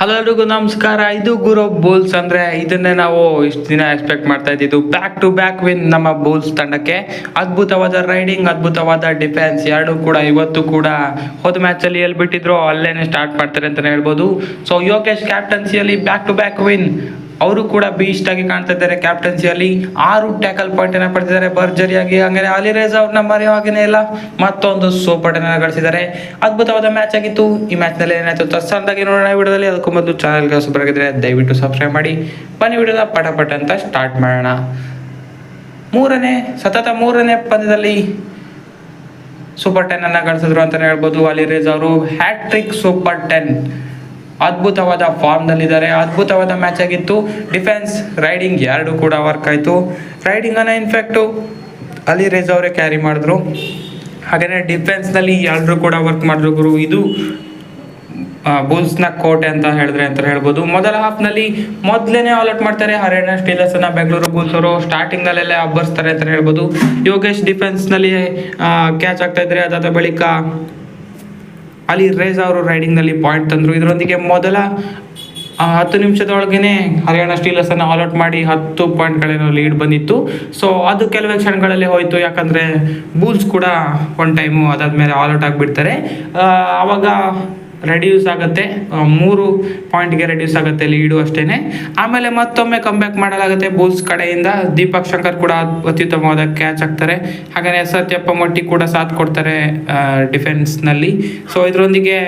Hello ಎಲ್ರಿಗೂ ನಮಸ್ಕಾರ. ಇದು ಗುರು ಬುಲ್ಸ್ ಅಂದ್ರೆ ಇದನ್ನೇ ನಾವು ಇಷ್ಟು ದಿನ ಎಕ್ಸ್ಪೆಕ್ಟ್ ಮಾಡ್ತಾ ಇದ್ದಿದ್ದು. ಬ್ಯಾಕ್ ಟು ಬ್ಯಾಕ್ ವಿನ್ ನಮ್ಮ ಬುಲ್ಸ್ ತಂಡಕ್ಕೆ. ಅದ್ಭುತವಾದ ರೈಡಿಂಗ್ ಅದ್ಭುತವಾದ ಡಿಫೆನ್ಸ್ ಎರಡು ಕೂಡ, ಇವತ್ತು ಕೂಡ ಹೋದ ಮ್ಯಾಚ್ ಅಲ್ಲಿ ಎಲ್ಲಿ ಬಿಟ್ಟಿದ್ರು ಅಲ್ಲೇನೆ ಸ್ಟಾರ್ಟ್ ಮಾಡ್ತಾರೆ ಅಂತಾನೆ ಹೇಳ್ಬೋದು. ಸೊ ಯೋಗೇಶ್ ಕ್ಯಾಪ್ಟನ್ಸಿಯಲ್ಲಿ ಬ್ಯಾಕ್ ಟು ಬ್ಯಾಕ್ ವಿನ್ ಅವರು ಕೂಡ ಬೀಸ್ಟ್ ಆಗಿ ಕಾಣ್ತಾ ಇದ್ದಾರೆ ಕ್ಯಾಪ್ಟನ್ಸಿಯಲ್ಲಿ ಆರು ಟ್ಯಾಕಲ್ ಪಾಯಿಂಟ್ ಅನ್ನ ಪಡೆದಿದ್ದಾರೆ ಭರ್ಜರಿಯಾಗಿ. ಹಂಗಾರೆ ಅಲಿ ರೇಜ್ ಅವ್ರನ್ನ ಮರೆಯುವಾಗನೇ ಇಲ್ಲ. ಮತ್ತೊಂದು ಸೂಪರ್ ಅನ್ನ ಗಳಿಸಿದ್ದಾರೆ. ಅದ್ಭುತವಾದ ಮ್ಯಾಚ್ ಆಗಿತ್ತು. ಈ ಮ್ಯಾಚ್ನಲ್ಲಿ ಏನಾಯ್ತು ತಸ್ಸಂದಾಗಿ ನೋಡೋಣ ವಿಡಿಯೋದಲ್ಲಿ. ಅದಕ್ಕೂ ಮೊದಲು ಚಾನಲ್ಗೆ ಆಗಿದ್ರೆ ದಯವಿಟ್ಟು ಸಬ್ಸ್ಕ್ರೈಬ್ ಮಾಡಿ. ಬನ್ನಿ ವಿಡಿಯೋದ ಪಟ ಪಟ ಅಂತ ಸ್ಟಾರ್ಟ್ ಮಾಡೋಣ. ಮೂರನೇ, ಸತತ ಮೂರನೇ ಪಂದ್ಯದಲ್ಲಿ ಸೂಪರ್ ಟೆನ್ ಅನ್ನ ಗಳಿಸಿದ್ರು ಅಂತಾನೆ ಹೇಳ್ಬೋದು. ಅಲಿ ರೇಜ್ ಅವರು ಹ್ಯಾಟ್ರಿಕ್ ಸೂಪರ್ ಟೆನ್ ಅದ್ಭುತವಾದ ಫಾರ್ಮ್ ನಲ್ಲಿದ್ದಾರೆ ಅದ್ಭುತವಾದ ಮ್ಯಾಚ್ ಆಗಿತ್ತು. ಡಿಫೆನ್ಸ್ ರೈಡಿಂಗ್ ಎರಡು ಕೂಡ ವರ್ಕ್ ಆಯಿತು. ರೈಡಿಂಗ್ ಅನ್ನ ಇನ್ಫ್ಯಾಕ್ಟು ಅಲಿ ರೇಜ್ ಅವರೇ ಕ್ಯಾರಿ ಮಾಡಿದ್ರು. ಹಾಗೆಯೇ ಡಿಫೆನ್ಸ್ನಲ್ಲಿ ಎಲ್ಲರೂ ಕೂಡ ವರ್ಕ್ ಮಾಡಿದ್ರು ಗುರು. ಇದು ಬುಲ್ಸ್ನ ಕೋಟೆ ಅಂತ ಹೇಳಿದ್ರೆ ಅಂತ ಹೇಳ್ಬೋದು. ಮೊದಲ ಹಾಫ್ನಲ್ಲಿ ಮೊದಲೇ ಆಲ್ ಔಟ್ ಮಾಡ್ತಾರೆ. ಹರಿಯಾಣ ಸ್ಟೀಲರ್ಸ್ ಅನ್ನ ಬೆಂಗಳೂರು ಬುಲ್ಸ್ ಅವರು ಸ್ಟಾರ್ಟಿಂಗ್ ನಲ್ಲೆಲ್ಲ ಅಬ್ಬರಿಸ್ತಾರೆ ಅಂತ ಹೇಳ್ಬೋದು. ಯೋಗೇಶ್ ಡಿಫೆನ್ಸ್ನಲ್ಲಿ ಕ್ಯಾಚ್ ಆಗ್ತಾ ಇದ್ರೆ ಅದಾದ ಬಳಿಕ ಅಲ್ಲಿ ರೇಜ್ ಅವರು ರೈಡಿಂಗ್ನಲ್ಲಿ ಪಾಯಿಂಟ್ ತಂದ್ರು. ಇದರೊಂದಿಗೆ ಮೊದಲ ಹತ್ತು ನಿಮಿಷದೊಳಗೇ ಹರಿಯಾಣ ಆಲ್ ಔಟ್ ಮಾಡಿ ಹತ್ತು ಪಾಯಿಂಟ್ಗಳೇನೋ ಲೀಡ್ ಬಂದಿತ್ತು. ಸೊ ಅದು ಕೆಲವೇ ಕ್ಷಣಗಳಲ್ಲಿ ಹೋಯಿತು. ಯಾಕಂದ್ರೆ ಬೂಲ್ಸ್ ಕೂಡ ಒನ್ ಟೈಮು ಅದಾದ್ಮೇಲೆ ಆಲ್ಔಟ್ ಆಗಿಬಿಡ್ತಾರೆ. ಅವಾಗ ರೆಡ್ಯೂಸ್ ಆಗುತ್ತೆ. ಮೂರು ಪಾಯಿಂಟ್ಗೆ ರೆಡ್ಯೂಸ್ ಆಗುತ್ತೆ ಲೀಡು ಅಷ್ಟೇ ಆಮೇಲೆ ಮತ್ತೊಮ್ಮೆ ಕಮ್ಬ್ಯಾಕ್ ಮಾಡಲಾಗುತ್ತೆ ಬೂಲ್ಸ್ ಕಡೆಯಿಂದ. ದೀಪಕ್ ಶಂಕರ್ ಕೂಡ ಅತ್ಯುತ್ತಮವಾದ ಕ್ಯಾಚ್ ಆಗ್ತಾರೆ ಹಾಗೆಯೇ ಸತ್ಯಪ್ಪ ಮೊಟ್ಟಿ ಕೂಡ ಸಾಥ್ ಕೊಡ್ತಾರೆ ಡಿಫೆನ್ಸ್ನಲ್ಲಿ ಸೊ ಇದರೊಂದಿಗೆ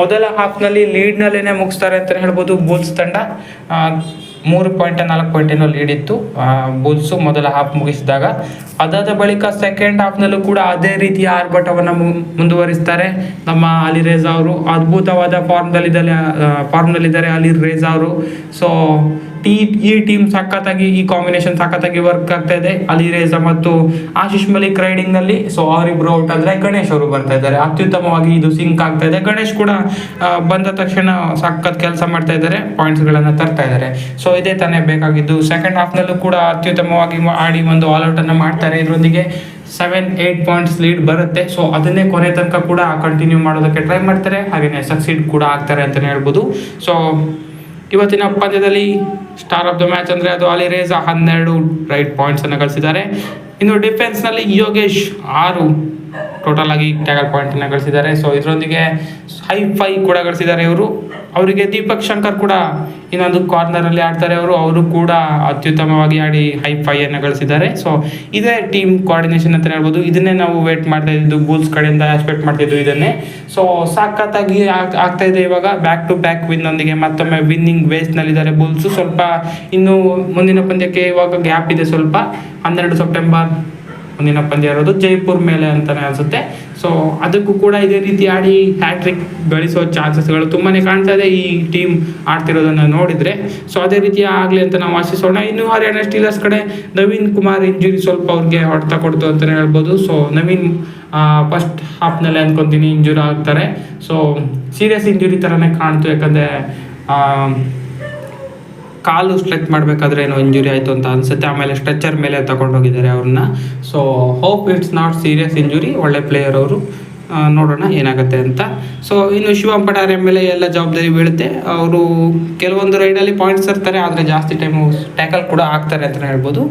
ಮೊದಲ ಹಾಫ್ನಲ್ಲಿ ಲೀಡ್ನಲ್ಲೇ ಮುಗಿಸ್ತಾರೆ ಅಂತ ಹೇಳ್ಬೋದು ಬೂಲ್ಸ್ ತಂಡ. ಮೂರು ಪಾಯಿಂಟ್ ನಾಲ್ಕು ಪಾಯಿಂಟ್ ಏನೋ ಲೀಡ್ ಇತ್ತು. ಬುಲ್ಸು ಮೊದಲ ಹಾಫ್ ಮುಗಿಸಿದಾಗ. ಅದಾದ ಬಳಿಕ ಸೆಕೆಂಡ್ ಹಾಫ್ನಲ್ಲೂ ಕೂಡ ಅದೇ ರೀತಿಯ ಆರ್ಭಟವನ್ನು ಮುಂದುವರಿಸ್ತಾರೆ. ನಮ್ಮ ಅಲಿ ರೇಜಾ ಅವರು. ಅದ್ಭುತವಾದ ಫಾರ್ಮ್ನಲ್ಲಿದ್ದಾರೆ ಫಾರ್ಮ್ನಲ್ಲಿದ್ದಾರೆ ಅಲಿ ರೇಜಾ ಅವರು. ಸೊ ಈ ಈ ಟೀಮ್ ಸಖತ್ತಾಗಿ, ಈ ಕಾಂಬಿನೇಷನ್ ಸಖತ್ತಾಗಿ ವರ್ಕ್ ಆಗ್ತಾ ಇದೆ. ಅಲಿ ಮತ್ತು ಆಶಿಶ್ ಮಲಿಕ್ ರೈಡಿಂಗ್ನಲ್ಲಿ ಸೊ ಅವರಿಬ್ರು ಔಟ್ ಆದ್ರೆ ಗಣೇಶ್ ಅವರು ಬರ್ತಾ ಇದ್ದಾರೆ. ಅತ್ಯುತ್ತಮವಾಗಿ ಇದು ಸಿಂಕ್ ಆಗ್ತಾ ಇದೆ. ಗಣೇಶ್ ಕೂಡ ಬಂದ ತಕ್ಷಣ ಸಖತ್ ಕೆಲಸ ಮಾಡ್ತಾ ಇದ್ದಾರೆ. ಪಾಯಿಂಟ್ಸ್ ಗಳನ್ನ ತರ್ತಾ ಇದ್ದಾರೆ. ಸೊ ಇದೇ ತಾನೇ ಬೇಕಾಗಿದ್ದು. ಸೆಕೆಂಡ್ ಹಾಫ್ ನಲ್ಲೂ ಕೂಡ ಅತ್ಯುತ್ತಮವಾಗಿ ಆಡಿ ಒಂದು ಆಲ್ಔಟ್ ಅನ್ನ ಮಾಡ್ತಾರೆ. ಇದರೊಂದಿಗೆ ಸೆವೆನ್ ಏಟ್ ಪಾಯಿಂಟ್ಸ್ ಲೀಡ್ ಬರುತ್ತೆ. ಸೊ ಅದನ್ನೇ ಕೊನೆ ತನಕ ಕೂಡ ಕಂಟಿನ್ಯೂ ಮಾಡೋದಕ್ಕೆ ಟ್ರೈ ಮಾಡ್ತಾರೆ. ಹಾಗೆ ಸಕ್ಸೀಡ್ ಕೂಡ ಆಗ್ತಾರೆ ಅಂತಲೇ ಹೇಳ್ಬೋದು. ಸೊ ಇವತ್ತಿನ ಪಂದ್ಯದಲ್ಲಿ ಸ್ಟಾರ್ ಆಫ್ ದ ಮ್ಯಾಚ್ ಅಂದ್ರೆ ಅದು ಅಲಿ ರೇಜಾ ಹನ್ನೆರಡು ರೈಟ್ ಪಾಯಿಂಟ್ಸ್ ಅನ್ನು ಗಳಿಸಿದ್ದಾರೆ. ಇನ್ನು ಡಿಫೆನ್ಸ್ನಲ್ಲಿ ಯೋಗೇಶ್ ಆರು. ಟೋಟಲ್ ಆಗಿ ಟ್ಯಾಗಲ್ ಪಾಯಿಂಟ್ ಅನ್ನ ಗಳಿಸಿದ್ದಾರೆ. ಸೊ ಇದರೊಂದಿಗೆ ಹೈ ಫೈ ಕೂಡ ಗಳಿಸಿದ್ದಾರೆ ಇವರು. ಅವರಿಗೆ ದೀಪಕ್ ಶಂಕರ್ ಕೂಡ ಇನ್ನೊಂದು ಕಾರ್ನರ್ ಅಲ್ಲಿ ಆಡ್ತಾರೆ ಅವರು. ಅವರು ಕೂಡ ಅತ್ಯುತ್ತಮವಾಗಿ ಆಡಿ ಹೈ ಫೈ ಅನ್ನ ಗಳಿಸಿದ್ದಾರೆ. ಸೊ ಇದೇ ಟೀಮ್ ಕೋಆರ್ಡಿನೇಷನ್ ಅಂತ ಹೇಳ್ಬೋದು. ಇದನ್ನೇ ನಾವು ವೇಟ್ ಮಾಡ್ತಾ ಇದ್ದು ಬೂಲ್ಸ್ ಕಡೆಯಿಂದ ಎಕ್ಸ್ಪೆಕ್ಟ್ ಮಾಡ್ತಿದ್ವಿ ಇದನ್ನೇ. ಸೊ ಸಾಕತ್ತಾಗಿ ಆಗ್- ಆಗ್ತಾ ಇದೆ ಇವಾಗ. ಬ್ಯಾಕ್ ಟು ಬ್ಯಾಕ್ ವಿನ್ ಒಂದಿಗೆ ಮತ್ತೊಮ್ಮೆ ವಿನ್ನಿಂಗ್ ವೇಸ್ಟ್ ಬೂಲ್ಸು ಬುಲ್ಸ್ ಸ್ವಲ್ಪ ಇನ್ನು ಮುಂದಿನ ಪಂದ್ಯಕ್ಕೆ ಇವಾಗ ಗ್ಯಾಪ್ ಇದೆ ಸ್ವಲ್ಪ. ಹನ್ನೆರಡು ಸೆಪ್ಟೆಂಬರ್ ಮುಂದಿನ ಪಂದ್ಯ ಇರೋದು ಜೈಪುರ್ ಮೇಲೆ ಅಂತಾನೆ ಅನ್ಸುತ್ತೆ. ಸೊ ಅದಕ್ಕೂ ಕೂಡ ಇದೇ ರೀತಿ ಆಡಿ ಹ್ಯಾಟ್ರಿಕ್ ಗಳಿಸೋ ಚಾನ್ಸಸ್ಗಳು ತುಂಬಾನೇ ಕಾಣ್ತಾ ಇದೆ. ಈ ಟೀಮ್ ಆಡ್ತಿರೋದನ್ನ ನೋಡಿದ್ರೆ. ಸೊ ಅದೇ ರೀತಿ ಆಗಲಿ ಅಂತ ನಾವು ಆಶಿಸೋಣ. ಇನ್ನು ಹರಿಯಾಣ ಸ್ಟೀಲರ್ಸ್ ಕಡೆ ನವೀನ್ ಕುಮಾರ್ ಇಂಜುರಿ ಸ್ವಲ್ಪ ಅವ್ರಿಗೆ ಹೊಡೆತ ಕೊಡ್ತು ಅಂತಾನೆ ಹೇಳ್ಬೋದು. ಸೊ ನವೀನ್ ಫಸ್ಟ್ ಹಾಫ್ನಲ್ಲಿ ಅನ್ಕೊಂತೀನಿ ಇಂಜುರಿ ಆಗ್ತಾರೆ. ಸೊ ಸೀರಿಯಸ್ ಇಂಜುರಿ ಥರನೇ ಕಾಣ್ತು. ಯಾಕಂದರೆ ಕಾಲು ಸ್ಟ್ರೆಚ್ ಮಾಡಬೇಕಾದ್ರೆ ಏನೋ ಇಂಜುರಿ ಆಯಿತು ಅಂತ ಅನ್ಸುತ್ತೆ. ಆಮೇಲೆ ಸ್ಟ್ರೆಚರ್ ಮೇಲೆ ತಗೊಂಡೋಗಿದ್ದಾರೆ ಅವ್ರನ್ನ. So hope it's not serious injury ಒಳ್ಳೆ ಪ್ಲೇಯರ್ ಅವರು. ನೋಡೋಣ ಏನಾಗುತ್ತೆ ಅಂತ. ಸೊ ಇನ್ನು ಶಿವಂ ಪಟಾರೆ ಮೇಲೆ ಎಲ್ಲ ಜವಾಬ್ದಾರಿ ಬೀಳುತ್ತೆ. ಅವರು ಕೆಲವೊಂದು ರೈಡಲ್ಲಿ ಪಾಯಿಂಟ್ಸ್ ತರ್ತಾರೆ, ಆದರೆ ಜಾಸ್ತಿ ಟೈಮು ಟ್ಯಾಕಲ್ ಕೂಡ ಆಗ್ತಾರೆ ಅಂತಲೇ ಹೇಳ್ಬೋದು.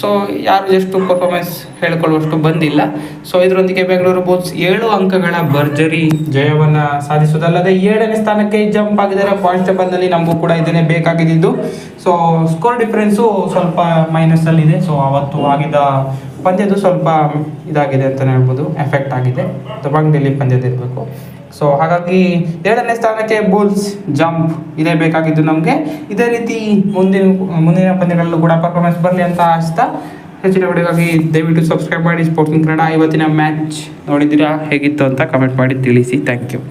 ಸೊ ಯಾರು ಎಷ್ಟು ಪರ್ಫಾರ್ಮೆನ್ಸ್ ಹೇಳ್ಕೊಳ್ಳುವಷ್ಟು ಬಂದಿಲ್ಲ. ಸೊ ಇದರೊಂದಿಗೆ ಬೆಂಗಳೂರು ಬುಲ್ಸ್ ಏಳು ಅಂಕಗಳ ಭರ್ಜರಿ ಜಯವನ್ನು ಸಾಧಿಸುವುದಲ್ಲದೆ ಏಳನೇ ಸ್ಥಾನಕ್ಕೆ ಜಂಪ್ ಆಗಿದ್ದಾರೆ. ಪಾಯಿಂಟ್ ಟೇಬಲ್ನಲ್ಲಿ ನಮಗೂ ಕೂಡ ಇದನ್ನೇ ಬೇಕಾಗಿದ್ದು. ಸೊ ಸ್ಕೋರ್ ಡಿಫ್ರೆನ್ಸು ಸ್ವಲ್ಪ ಮೈನಸ್ ಅಲ್ಲಿದೆ. ಸೊ ಅವತ್ತು ಆಗಿದ್ದ ಪಂದ್ಯದ್ದು ಸ್ವಲ್ಪ ಇದಾಗಿದೆ ಅಂತಲೇ ಹೇಳ್ಬೋದು ಎಫೆಕ್ಟ್ ಆಗಿದೆ. ದಬಾಂಗ್ ಡೆಲ್ಲಿ ಪಂದ್ಯದ ಇರಬೇಕು. ಸೊ ಹಾಗಾಗಿ ಎರಡನೇ ಸ್ಥಾನಕ್ಕೆ ಬುಲ್ಸ್ ಜಂಪ್ ಇದೇ ಬೇಕಾಗಿದ್ದು ನಮಗೆ. ಇದೇ ರೀತಿ ಮುಂದಿನ ಮುಂದಿನ ಪಂದ್ಯಗಳಲ್ಲೂ ಕೂಡ ಪರ್ಫಾರ್ಮೆನ್ಸ್ ಬರಲಿ ಅಂತ ಆಶಿಸ್ತಾ ಹೆಚ್ಚಿನ ವಿಡಿಯೋಗಾಗಿ ದಯವಿಟ್ಟು ಸಬ್ಸ್ಕ್ರೈಬ್ ಮಾಡಿ. ಸ್ಪೋರ್ಟ್ಸ್ ಕನ್ನಡ ಇವತ್ತಿನ ಮ್ಯಾಚ್ ನೋಡಿದ್ದೀರಾ? ಹೇಗಿತ್ತು ಅಂತ ಕಮೆಂಟ್ ಮಾಡಿ ತಿಳಿಸಿ. Thank you